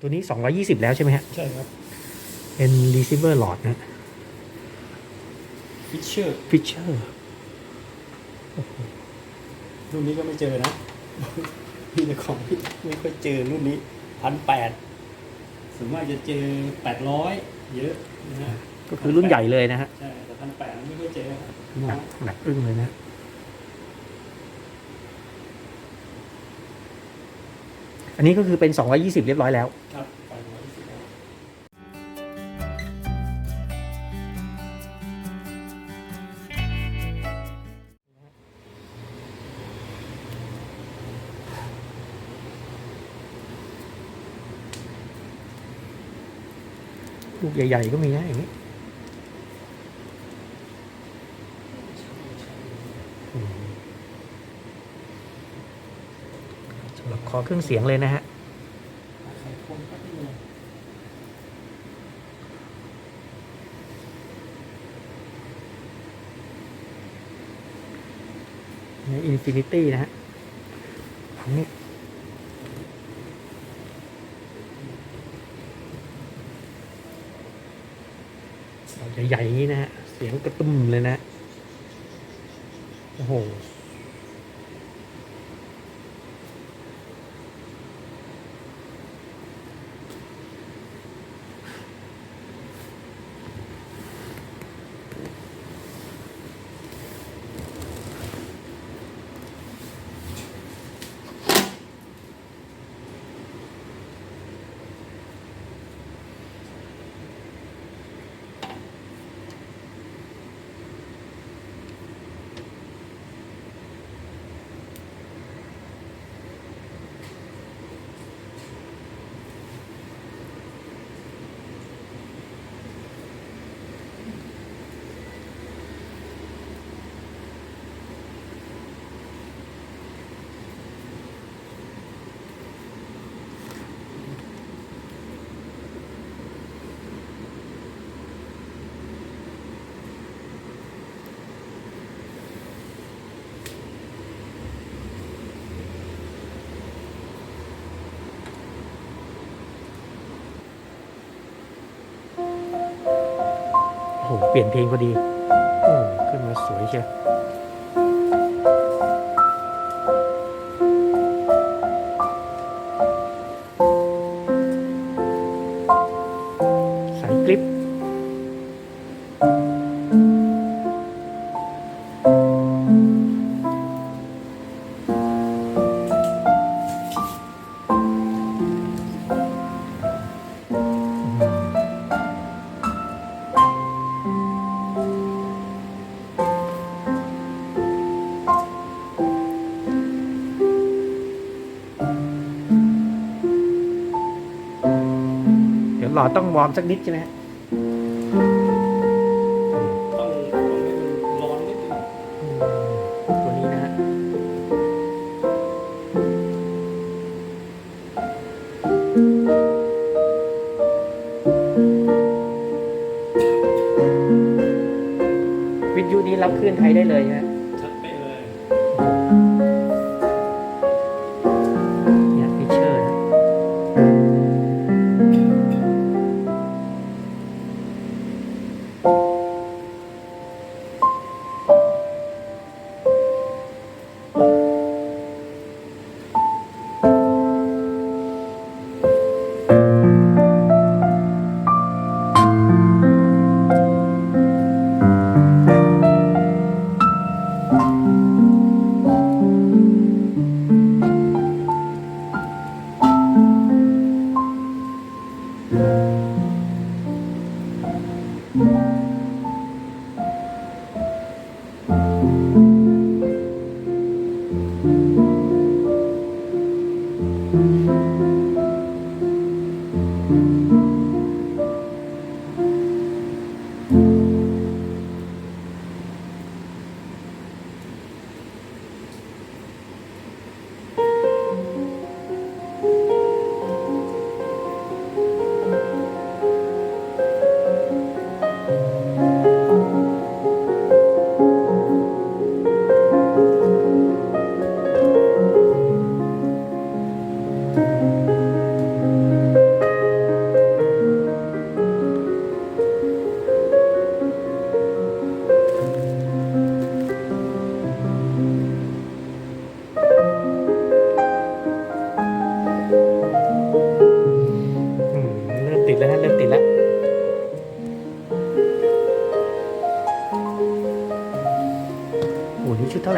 ตัวนี้ 220 แล้วใช่ไหมฮะ ใช่ครับ เป็น receiver load นะ ฟิชเชอร์ Fisher รุ่นนี้ก็ไม่เจอนะมีแต่ของที่ไม่ค่อยเจอรุ่นนี้พันแปดส่วนมากจะเจอแปดร้อยเยอะนะฮะก็คือรุ่นใหญ่เลยนะฮะ ใช่แต่พันแปดไม่ค่อยเจอครับหนักหนักอึ้งเลยนะ อันนี้ก็คือเป็น 220 เรียบร้อยแล้ว ครับแปดร้อยสิบแล้วลูกใหญ่ ๆ ก็มีนะอย่างนี้ สำหรับคอเครื่องเสียงเลยนะฮะในแป๊บนึงใน Infinity นะฮะอันนี้ใหญ่ๆนี้นะฮะ เสียงกระตุ้มเลยนะ โอ้โห โอ้เปลี่ยนเพลงพอดี โอ้ขึ้นมาสวยเชียว ต้องวอร์มสักนิดใช่ไหมฮะต้องต้องให้มันร้อนนิดนึงอืมตัวนี้นะฮะวิทยุนี้รับคลื่นไทยได้เลยนะชัดเป๊ะ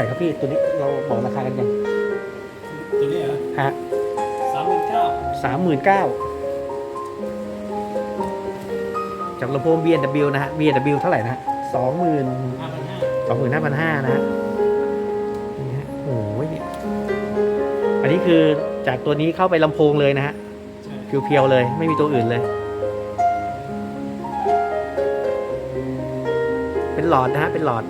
ไหร่ครับพี่ตัวนี้เราบอกราคากันยังตัวนี้เหรอฮะสามหมื่นเก้าสามหมื่นเก้าจากลำโพง B&W นะฮะ B&W เท่าไหร่นะฮะสองหมื่นห้าพันห้าสองหมื่นห้าพันห้านะฮะนี่ฮะโอ้ยเนี่ยอันนี้คือจากตัวนี้เข้าไปลำโพงเลยนะฮะใช่เพียวๆเลย ไม่มีตัวอื่นเลย เป็นหลอดนะฮะ เป็นหลอด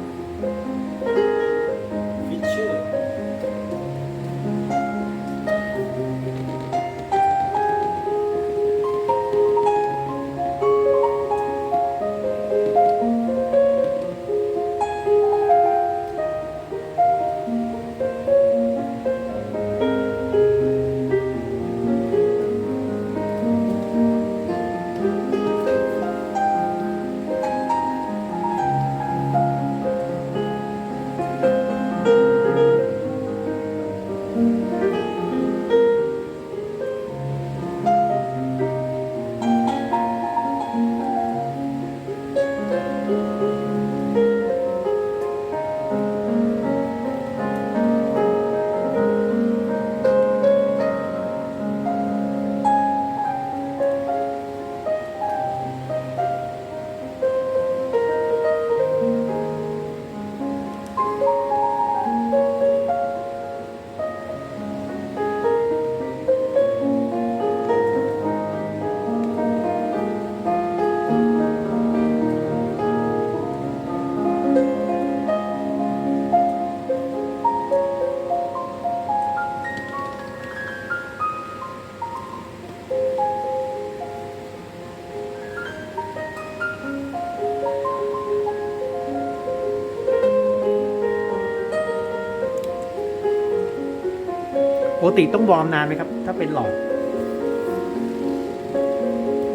ติต้องวอร์มนานไหมครับ ถ้าเป็นหลอด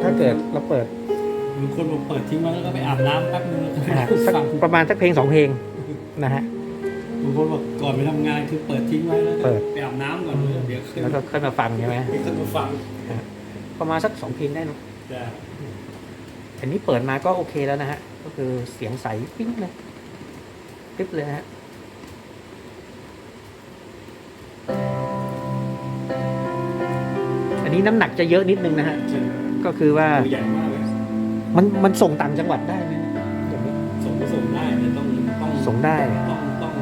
ถ้าเกิดเราเปิดบางคนบอกเปิดทิ้งไว้แล้วก็ไปอาบน้ำแป๊บนึงแล้วก็ไปนะฮะนั่งสักฟังประมาณสักเพลงสองเพลงนะฮะ บางคนบอกก่อนไปทำงานคือเปิดทิ้งไว้แล้วก็เปิด ไปอาบน้ำก่อนเดี๋ยวขึ้นแล้วก็ค่อยมาฟังใช่ไหมเดี๋ยวขึ้นมาฟังประมาณสักสองเพลงได้เนอะจะอันนี้เปิดมาก็โอเคแล้วนะฮะ ก็คือเสียงใสปิ๊งเลยปิ๊บเลยนะฮะ นนี้น้ำหนักจะเยอะนิดนึงนะฮะจะก็คือว่าตัวใหญ่มากเลยมันมันส่งต่างจังหวัดได้ไหมอย่างนี้ส่งก็ส่งได้แต่ต้องต้องส่งได้ต้องต้อง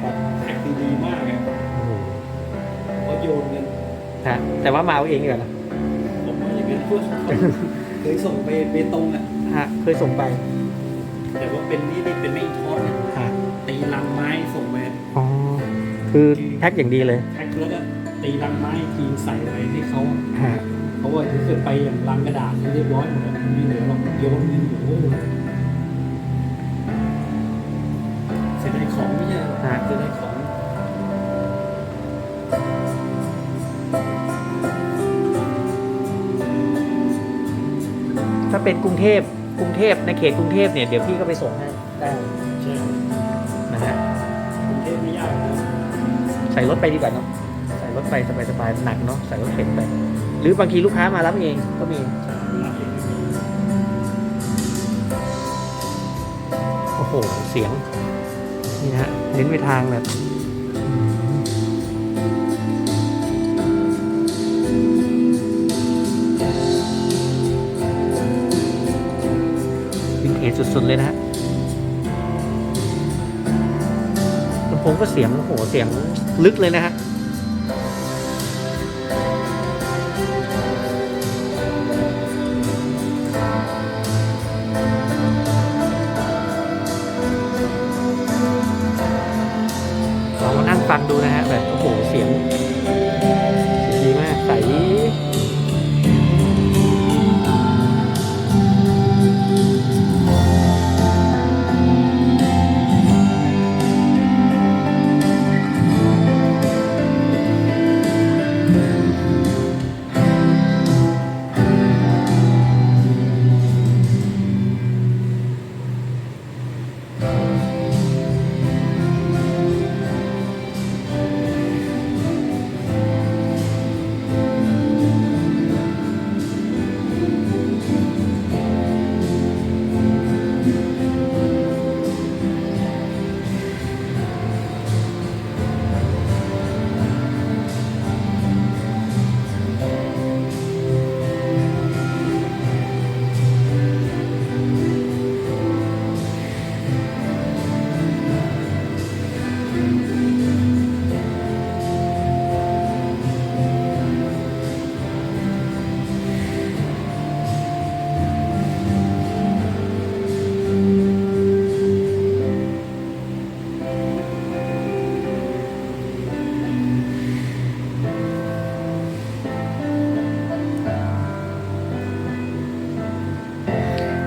แบบแพ็คดีๆมากอะโอ้โหเพราะโยนกันฮะแต่ว่ามาเอาเองดีกว่านะผมว่าอย่างนั้นเพื่อนเคยส่งไปเบตงอะฮะเคยส่งไปแต่ว่าเป็นนี่นี่เป็นไม่ทอดนะฮะตีลังไม้ส่งไปอ๋อคือแพ็คอย่างดีเลยแพ็คแล้วก็ ตีลังไม้ทีใส่ไว้ให้เขาฮะเพราะว่าถ้าเกิดไปอย่างลังกระดาษนี่เรียบร้อยหมดแล้วไม่เหลือหรอกโยนเงินอยู่โอ้โหเสียดายของไม่ใช่หรอฮะ เสียดายของ ถ้าเป็นกรุงเทพกรุงเทพในเขตกรุงเทพเนี่ยเดี๋ยวพี่ก็ไปส่งให้ได้ใช่นะฮะกรุงเทพไม่ยากนะใส่รถไปดีกว่าเนาะใส่ร ถไปสบายๆหนักเนาะใส่รถเข็นไป หรือบางทีลูกค้ามารับเองก็มีโอ้โห เสียง นี่นะฮะเน้นไปทางแบบวินเทจสุดๆเลยนะฮะลำโพงก็เสียงโอ้โหเสียงลึกเลยนะฮะ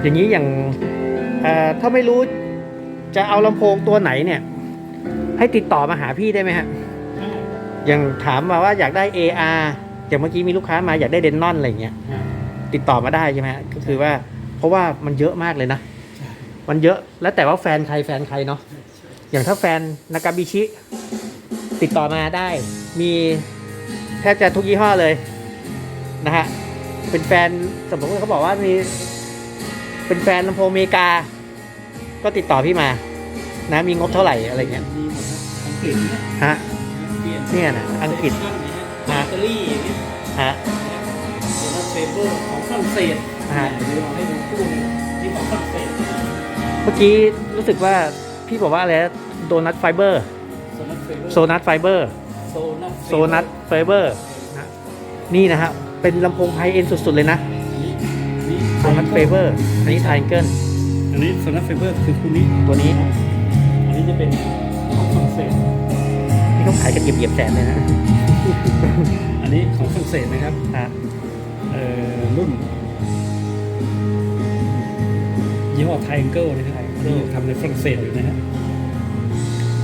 อย่างนี้อย่างเอ่อถ้าไม่รู้จะเอาลำโพงตัวไหนเนี่ย ให้ติดต่อมาหาพี่ได้ไหมฮะอย่างถามมาว่าอยากได้ AR อย่างเมื่อกี้มีลูกค้ามาอยากได้เดนนอนอะไรอย่างเงี้ยติดต่อมาได้ใช่ไหมฮะก็คือว่าเพราะว่ามันเยอะมากเลยนะใช่มันเยอะแล้วแต่ว่าแฟนใครแฟนใครเนาะอย่างถ้าแฟนนากาบิชิ ติดต่อมาได้ มีแทบจะทุกยี่ห้อเลยนะฮะเป็นแฟนสมมติว่าเขาบอกว่ามี เป็นแฟนลำโพงอเมริกา ก็ติดต่อพี่มา นะมีงบเท่าไหร่อะไรเงี้ยมีหมดนะอังกฤษเนี่ยฮะเปลี่ยนเนี่ยนะอังกฤษเซสชั่นเนี่ยฮะฮะอิตาลีอย่างเงี้ยฮะโซนัสเฟเบอร์ของฝรั่งเศสฮะเดี๋ยวเราให้ดูคู่หนึงที่ของฝรั่งเศสเมื่อกี้รู้สึกว่าพี่บอกว่าอะไรนะโดนัทไฟเบอร์โซนัสเฟเบอร์โซนัทไฟเบอร์โซนัสโซนัทไฟเบอร์นะนี่นะฮะเป็นลำโพงไฮเอ็นสุดๆเลยนะ นี่นี่โซนัทไฟเบอร์ อันนี้ไทเกิลอันนี้โซนัสเฟเบอร์คือคู่นี้ ตัวนี้ อันนี้จะเป็นของฝรั่งเศสที่เขาขายกันเหยียบๆแสนเลยนะ อันนี้ของฝรั่งเศสนะครับฮะเอ่อรุ่นยี่ห้อไทแองเกิลนะครับอันนี้ทำในฝรั่งเศสอยู่นะฮะ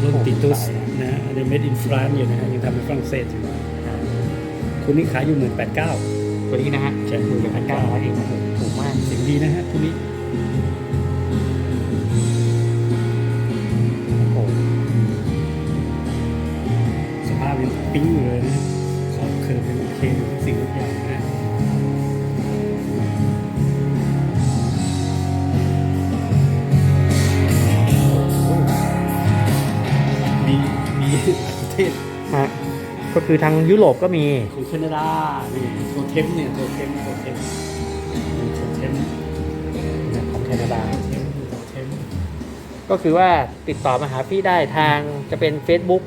รุ่นติตุสนะฮะอันนี้ made in France อยู่นะฮะยังทำในฝรั่งเศสอยู่คุณนี่ขายอยู่หมื่นแปดเก้าตัวนี้นะฮะใช่หมื่นพันเก้าร้อยเองโอ้โหถูกมาก เสียงดีนะฮะคุณนี้โอ้โหสภาพยังปิ้งอยู่เลยนะฮะขอบเคิร์ฟยังโอเคอยู่ทุกสิ่งทุกอย่างนะฮะมีมีประเทศฮะก็คือทางยุโรปก็มี ของแคนาดานี่โทเทมเนี่ยโทเทมโทเทมโทเทมของแคนาดาโทเทมโทเทมก็คือว่าติดต่อมาหาพี่ได้ทางจะเป็น Facebook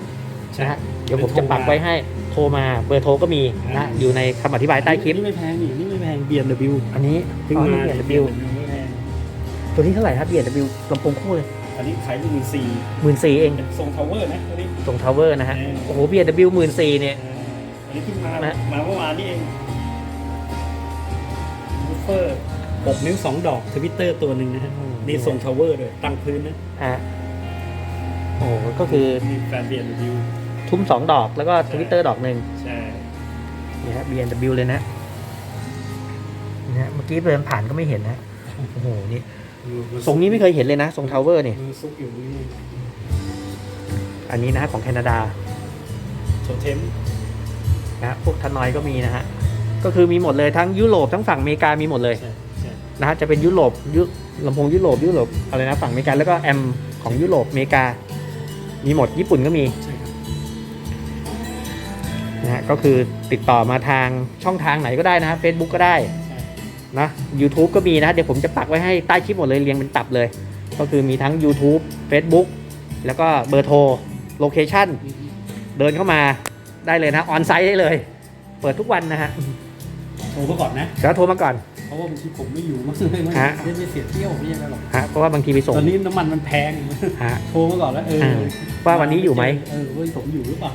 นะฮะเดี๋ยวผมจะปักไว้ให้โทรมาเบอร์โทรก็มีนะอยู่ในคำอธิบายใต้คลิปนี่ไม่แพงนี่นี่ไม่แพง BMW อันนี้เพิ่งอ๋อมานี่ BMW ไม่แพงตัวนี้เท่าไหร่ครับ BMW ลำโพงคู่เลย อันนี้ขายอยู่หมื่นสี่หมื่นสี่เองเป็นทรงทาวเวอร์นะตัวนี้ตรงทาวเวอร์นะฮะเออโอ้โห BMW หมื่นสี่เนี่ยเอ่ออันนี้เพิ่งมานะมาเมื่อวานนี่เองบูฟเฟอร์ หกนิ้วสองดอกทวิตเตอร์ตัวหนึ่งนะฮะนี่ทรงทาวเวอร์เลยตั้งพื้นนะฮะโอ้โหก็คือนี่แฟน BMW ทุ่มสองดอกแล้วก็ทวิตเตอร์ดอกหนึ่ง ใช่นี่ฮะ BMW เลยนะนี่ฮะเมื่อกี้เดินผ่านก็ไม่เห็นนะโอ้โหนี่ทรงนี้ไม่เคยเห็นเลยนะทรงทาวเวอร์เนี่ยมือซุกอยู่นี่อันนี้นะฮะของแคนาดาโทเทมนะฮะพวกทานอยก็มีนะฮะก็คือมีหมดเลยทั้งยุโรปทั้งฝั่งอเมริกามีหมดเลย ใช่ใช่ นะฮะจะเป็นยุโรปยุลำโพงยุโรปยุโรปอะไรนะฝั่งอเมริกาแล้วก็แอมของยุโรปอเมริกา มีหมดญี่ปุ่นก็มีใช่ครับนะฮะก็คือติดต่อมาทางช่องทางไหนก็ได้นะฮะ Facebook ก็ได้ใช่นะ YouTube ก็มีนะ เดี๋ยวผมจะปักไว้ให้ใต้คลิปหมดเลยเรียงเป็นตับเลย ก็คือมีทั้ง YouTube Facebook แล้วก็เบอร์โทรโลเคชั่นเดินเข้ามาได้เลยนะ ออนไซต์ได้เลย เปิดทุกวันนะฮะโทรมาก่อนนะแล้วโทรมาก่อนเพ ราะว่าบางทีผมไม่อยู่มันเลยไม่ได้เสียเที่ยวไม่ยังไงหรอกฮะเพราะว่าบางทีไปส่งตอนนี้น้ำมันมันแพงโทรมาก่อนแล้วเออว่าวันนี้อยู่ไหมเออว่าผมอยู่หรือเปล่า